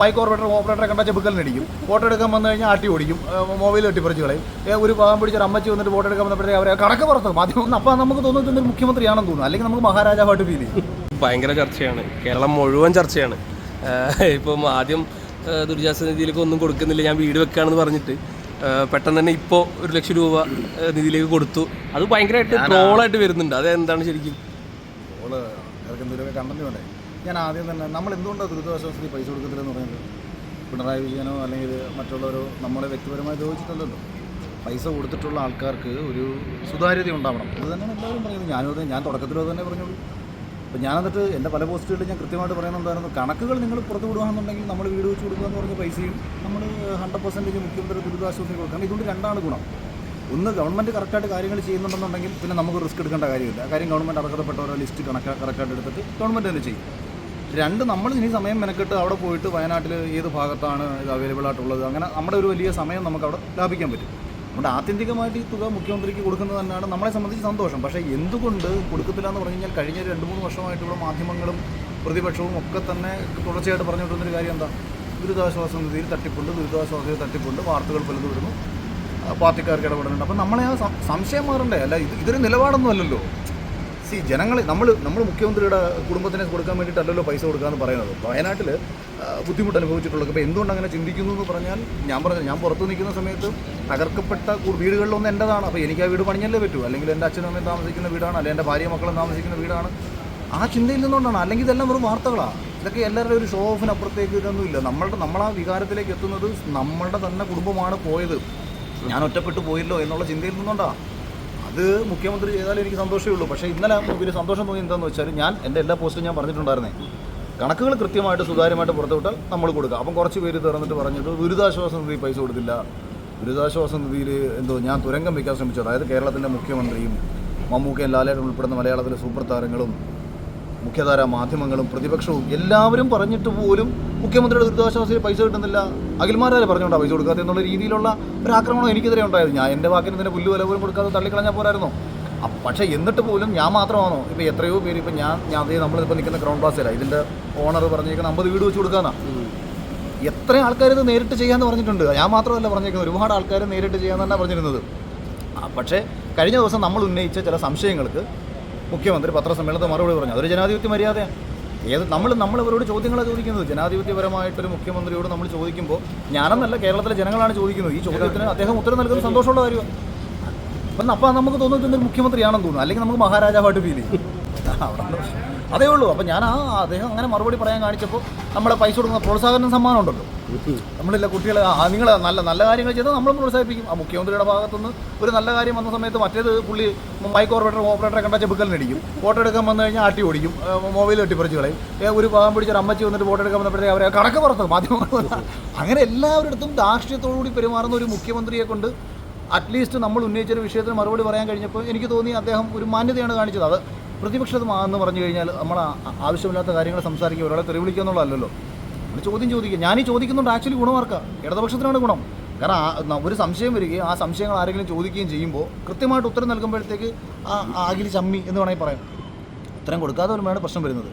Bike operator ഓപ്പറേറ്ററെ കണ്ടാൽ ചെബുക്കലിനടിക്കും photo എടുക്കാൻ വന്നു കഴിഞ്ഞാൽ ആട്ടി ഓടിക്കും. മൊബൈൽ വെട്ടിപ്പറിച്ച് കളയും. ഒരു പാവം പിടിച്ച ഒരു അമ്മച്ചി വന്നിട്ട് ഫോട്ടോ എടുക്കാൻ വന്നപ്പോഴത്തേക്ക് അവരെ കണക്ക് പുറത്ത്. മാധ്യമം അപ്പം നമുക്ക് തോന്നുന്നത് ഒരു മുഖ്യമന്ത്രിയാണെന്ന് തോന്നുന്നു. അല്ലെങ്കിൽ നമുക്ക് മഹാരാജാവായിട്ട് ഫീൽ ചെയ്യും. ഭയങ്കര ചർച്ചയാണ്. കേരളം മുഴുവൻ ചർച്ചയാണ്. ഇപ്പം ആദ്യം ദുരിതാശ്വാസ നിധിയിലേക്ക് ഒന്നും കൊടുക്കുന്നില്ല. ഞാൻ വീട് വെക്കുകയാണെന്ന് പറഞ്ഞിട്ട്. പെട്ടെന്ന് തന്നെ ഇപ്പോൾ ഒരു ലക്ഷം രൂപ നിധിയിലേക്ക് കൊടുത്തു. അത് ഭയങ്കരമായിട്ട് ട്രോളായിട്ട് വരുന്നുണ്ട്. അത് എന്താണ് ശരിക്കും കണ്ടന്റ് വേണ്ടേ? ഞാൻ ആദ്യം തന്നെ നമ്മൾ എന്തുകൊണ്ടാണ് ദുരിതാശ്വാസത്തിൽ പൈസ കൊടുക്കത്തില്ലെന്ന് പറയുന്നത്? പിണറായി വിജയനോ അല്ലെങ്കിൽ മറ്റുള്ളവരോ നമ്മളെ വ്യക്തിപരമായി ചോദിച്ചിട്ടുണ്ടല്ലോ പൈസ കൊടുത്തിട്ടുള്ള ആൾക്കാർക്ക് ഒരു സുതാര്യത ഉണ്ടാവണം. അത് തന്നെയാണ് എല്ലാവരും പറയുന്നത്. ഞാനും അത് ഞാൻ തുടക്കത്തിലോ തന്നെ പറഞ്ഞോളൂ. അപ്പോൾ ഞാൻ എന്നിട്ട് എന്റെ പല പോസ്റ്റുകളിൽ ഞാൻ കൃത്യമായിട്ട് പറയുന്നുണ്ടായിരുന്നു. കണക്കുകൾ നിങ്ങൾ പുറത്ത് വിടുകയാണെന്നുണ്ടെങ്കിൽ നമ്മൾ വീട് വെച്ച് കൊടുക്കുക എന്ന് പറഞ്ഞ പൈസയും നമ്മൾ ഹൺഡ്രഡ് പെർസെന്റേജ് മുഖ്യമന്ത്രി ദുരിതാശ്വാസത്തിന് കൊടുക്കണം ഇതുകൊണ്ട് രണ്ടാണ് ഗുണം. ഒന്ന് ഗവൺമെന്റ് കറക്റ്റായിട്ട് കാര്യങ്ങൾ ചെയ്യുന്നുണ്ടെന്നുണ്ടെങ്കിൽ പിന്നെ നമുക്ക് റിസ്ക് എടുക്കേണ്ട കാര്യമില്ല. കാര്യം ഗവൺമെന്റ് അർഹതപ്പെട്ട ഓരോ ലിസ്റ്റ് കണക്ക് കറക്റ്റായിട്ട് എടുത്തിട്ട് ഗവൺമെന്റ് തന്നെ ചെയ്യും? രണ്ട് നമ്മൾ ഇനി സമയം മെനക്കെട്ട് അവിടെ പോയിട്ട് വയനാട്ടിൽ ഏത് ഭാഗത്താണ് ഇത് അവൈലബിൾ ആയിട്ടുള്ളത്? അങ്ങനെ നമ്മുടെ ഒരു വലിയ സമയം നമുക്ക് അവിടെ ലാഭിക്കാൻ പറ്റും. അതുകൊണ്ട് ആത്യന്തികമായിട്ട് ഈ തുക മുഖ്യമന്ത്രിക്ക് കൊടുക്കുന്നത് തന്നെയാണ് നമ്മളെ സംബന്ധിച്ച് സന്തോഷം. പക്ഷേ എന്തുകൊണ്ട് കൊടുക്കത്തില്ല എന്ന് പറഞ്ഞു കഴിഞ്ഞാൽ കഴിഞ്ഞ രണ്ട് മൂന്ന് വർഷമായിട്ട് ഇവിടെ മാധ്യമങ്ങളും പ്രതിപക്ഷവും ഒക്കെ തന്നെ തുടർച്ചയായിട്ട് പറഞ്ഞുകൊണ്ടിരുന്നൊരു കാര്യം എന്താ? ദുരിതാശ്വാസ നിധിയിൽ തട്ടിപ്പുണ്ട് ദുരിതാശ്വാസ നിധി തട്ടിപ്പുണ്ട് വാർത്തകൾ പലതും വരുന്നു. പാർട്ടിക്കാർക്ക് ഇടപെടുന്നുണ്ട്. അപ്പം നമ്മളെ ആ സംശയം മാറണ്ടേ? അല്ല ഇത് ഇതൊരു നിലപാടൊന്നും അല്ലല്ലോ. സി ജനങ്ങൾ നമ്മൾ നമ്മൾ മുഖ്യമന്ത്രിയുടെ കുടുംബത്തിന് കൊടുക്കാൻ വേണ്ടിയിട്ടല്ലല്ലോ പൈസ കൊടുക്കാന്ന് പറയുന്നത്. വയനാട്ടിൽ ബുദ്ധിമുട്ട് അനുഭവിച്ചിട്ടുള്ളത്. അപ്പോൾ എന്തുകൊണ്ട് അങ്ങനെ ചിന്തിക്കുന്നു എന്ന് പറഞ്ഞാൽ ഞാൻ പറഞ്ഞു ഞാൻ പുറത്ത് നിൽക്കുന്ന സമയത്ത് തകർക്കപ്പെട്ട വീടുകളിലൊന്നും എന്റെതാണ് അപ്പോൾ എനിക്ക് ആ വീട് പണിഞ്ഞല്ലേ പറ്റൂ. അല്ലെങ്കിൽ എന്റെ അച്ഛനും അമ്മയും താമസിക്കുന്ന വീടാണ് അല്ലെങ്കിൽ എന്റെ ഭാര്യ മക്കളും താമസിക്കുന്ന വീടാണ്. ആ ചിന്തയിൽ നിന്നുകൊണ്ടാണ്. അല്ലെങ്കിൽ ഇതെല്ലാം വെറും വാർത്തകളാണ് ഇതൊക്കെ എല്ലാവരുടെ ഒരു ഷോ ഓഫിനപ്പുറത്തേക്ക് ഇതൊന്നുമില്ല നമ്മളുടെ നമ്മൾ ആ വികാരത്തിലേക്ക് എത്തുന്നത് നമ്മളുടെ തന്നെ കുടുംബമാണ് പോയത്. ഞാൻ ഒറ്റപ്പെട്ടു പോയല്ലോ എന്നുള്ള ചിന്തയിൽ നിന്നുകൊണ്ടാ. അത് മുഖ്യമന്ത്രി ചെയ്താലും എനിക്ക് സന്തോഷമേ ഉള്ളൂ. പക്ഷേ ഇന്നലെ ഒരു സന്തോഷം തോന്നി എന്താണെന്ന് വെച്ചാൽ ഞാൻ എന്റെ എല്ലാ പോസ്റ്റും ഞാൻ പറഞ്ഞിട്ടുണ്ടായിരുന്നേ. കണക്കുകൾ കൃത്യമായിട്ട് സുതാര്യമായിട്ട് പുറത്തുവിട്ടാൽ നമ്മൾ കൊടുക്കുക അപ്പം കുറച്ച് പേര് തുറന്നിട്ട് പറഞ്ഞിട്ട് ദുരിതാശ്വാസ നിധി പൈസ കൊടുത്തില്ല. ദുരിതാശ്വാസ നിധിയിൽ എന്തോ ഞാൻ തുരങ്കം വയ്ക്കാൻ ശ്രമിച്ചു. അതായത് കേരളത്തിന്റെ മുഖ്യമന്ത്രിയും മമ്മൂക്കയും ലാലേട്ടൻ ഉൾപ്പെടുന്ന മലയാളത്തിലെ സൂപ്പർ താരങ്ങളും മുഖ്യധാരാ മാധ്യമങ്ങളും പ്രതിപക്ഷവും എല്ലാവരും പറഞ്ഞിട്ട് പോലും മുഖ്യമന്ത്രിയുടെ ദുരിതാശ്വാസത്തിൽ പൈസ കിട്ടുന്നില്ല. അഖിൽമാരാരെ പറഞ്ഞുകൊണ്ടാണ് പൈസ കൊടുക്കാത്ത എന്നുള്ള രീതിയിലുള്ള ഒരു ആക്രമണം എനിക്കെതിരെ ഉണ്ടായത്. ഞാൻ എന്റെ വാക്കിന് തന്നെ പുല്ല് വില പോലും കൊടുക്കാതെ തള്ളിക്കളഞ്ഞാൽ പോരായിരുന്നോ. പക്ഷേ എന്നിട്ട് പോലും ഞാൻ മാത്രമാണോ? ഇപ്പോൾ എത്രയോ പേര് ഇപ്പം ഞാൻ ഞാൻ അതേ നമ്മളിപ്പോൾ നിൽക്കുന്ന ഗ്രൗണ്ട് ക്ലാസ്സിലാണ് ഇതിന്റെ ഓണർ പറഞ്ഞേക്കുന്ന അമ്പത് വീട് വെച്ച് കൊടുക്കാനാ എത്ര ആൾക്കാർ ഇത് നേരിട്ട് ചെയ്യാമെന്ന് പറഞ്ഞിട്ടുണ്ട്. ഞാൻ മാത്രമല്ല പറഞ്ഞേക്കുന്നത്. ഒരുപാട് ആൾക്കാർ നേരിട്ട് ചെയ്യാമെന്നാണ് പറഞ്ഞിരുന്നത്. പക്ഷേ കഴിഞ്ഞ ദിവസം നമ്മൾ ഉന്നയിച്ച ചില സംശയങ്ങൾക്ക് മുഖ്യമന്ത്രി പത്രസമ്മേളനത്തിൽ മറുപടി പറഞ്ഞു. അതൊരു ജനാധിപത്യ മര്യാദയാണ്. ഏത് നമ്മൾ നമ്മൾ അവരോട് ചോദ്യങ്ങളാണ് ചോദിക്കുന്നത്? ജനാധിപത്യപരമായിട്ടൊരു മുഖ്യമന്ത്രിയോട് നമ്മൾ ചോദിക്കുമ്പോൾ ഞാനെന്നല്ല കേരളത്തിലെ ജനങ്ങളാണ് ചോദിക്കുന്നത്. ഈ ചോദ്യത്തിന് അദ്ദേഹം ഉത്തരം നൽകുന്നത് സന്തോഷമുള്ള കാര്യമാണ്. അപ്പം അപ്പം നമുക്ക് തോന്നുന്നത് ഒരു മുഖ്യമന്ത്രിയാണെന്ന് തോന്നുന്നു. അല്ലെങ്കിൽ നമുക്ക് മഹാരാജാവായിട്ട് ഫീൽ ചെയ്യും. അതേ ഉള്ളൂ. അപ്പം ഞാൻ ആ അദ്ദേഹം അങ്ങനെ മറുപടി പറയാൻ കാണിച്ചപ്പോൾ നമ്മളെ പൈസ കൊടുക്കുന്ന പ്രോത്സാഹന സമ്മാനം ഉണ്ടല്ലോ. നമ്മളില്ല കുട്ടികൾ നിങ്ങൾ നല്ല നല്ല കാര്യങ്ങൾ ചെയ്താൽ നമ്മൾ പ്രോത്സാഹിപ്പിക്കും. ആ മുഖ്യമന്ത്രിയുടെ ഭാഗത്തുനിന്ന് ഒരു നല്ല കാര്യം വന്ന സമയത്ത് മറ്റേത് പുള്ളി മൈക്ക് ഓപ്പറേറ്റർ ഓപ്പറേറ്ററെ കണ്ടാൽ ചെബുക്കലിനടിക്കും ഫോട്ടോ എടുക്കാൻ വന്നു കഴിഞ്ഞാൽ ആട്ടി ഓടിക്കും. മൊബൈൽ വെട്ടിപ്പറിച്ച് കളയും. ഒരു പാവം പിടിച്ച ഒരു അമ്മച്ചി വന്നിട്ട് ഫോട്ടോ എടുക്കാൻ വന്നപ്പോഴത്തേക്ക് അവരെ കണക്ക് പുറത്ത് മാധ്യമങ്ങൾ അങ്ങനെ എല്ലാവരിടത്തും ദാർഷ്ട്യത്തോടുകൂടി പെരുമാറുന്ന ഒരു മുഖ്യമന്ത്രിയെ കൊണ്ട് അറ്റ്ലീസ്റ്റ് നമ്മൾ ഉന്നയിച്ച ഒരു വിഷയത്തിന് മറുപടി പറയാൻ കഴിഞ്ഞപ്പോൾ എനിക്ക് തോന്നി അദ്ദേഹം ഒരു മാന്യതയാണ് കാണിച്ചത്. അത് പ്രതിപക്ഷത്ത് പറഞ്ഞു കഴിഞ്ഞാൽ നമ്മൾ ആവശ്യമില്ലാത്ത കാര്യങ്ങൾ സംസാരിക്കുക ഒരാളെ തെറി വിളിക്കുക എന്നുള്ളതല്ലല്ലോ. നമ്മൾ ചോദ്യം ചോദിക്കുക. ഞാൻ ഈ ചോദിക്കുന്നുണ്ട് ആക്ച്വലി ഗുണമാർക്ക. ഇടതുപക്ഷത്തിനാണ് ഗുണം. കാരണം ഒരു സംശയം വരികയും ആ സംശയങ്ങൾ ആരെങ്കിലും ചോദിക്കുകയും ചെയ്യുമ്പോൾ കൃത്യമായിട്ട് ഉത്തരം നൽകുമ്പോഴത്തേക്ക് ആ ആകിലി ചമ്മി എന്ന് വേണമെങ്കിൽ പറയാം. ഉത്തരം കൊടുക്കാതെ വരുമ്പോഴാണ് പ്രശ്നം വരുന്നത്.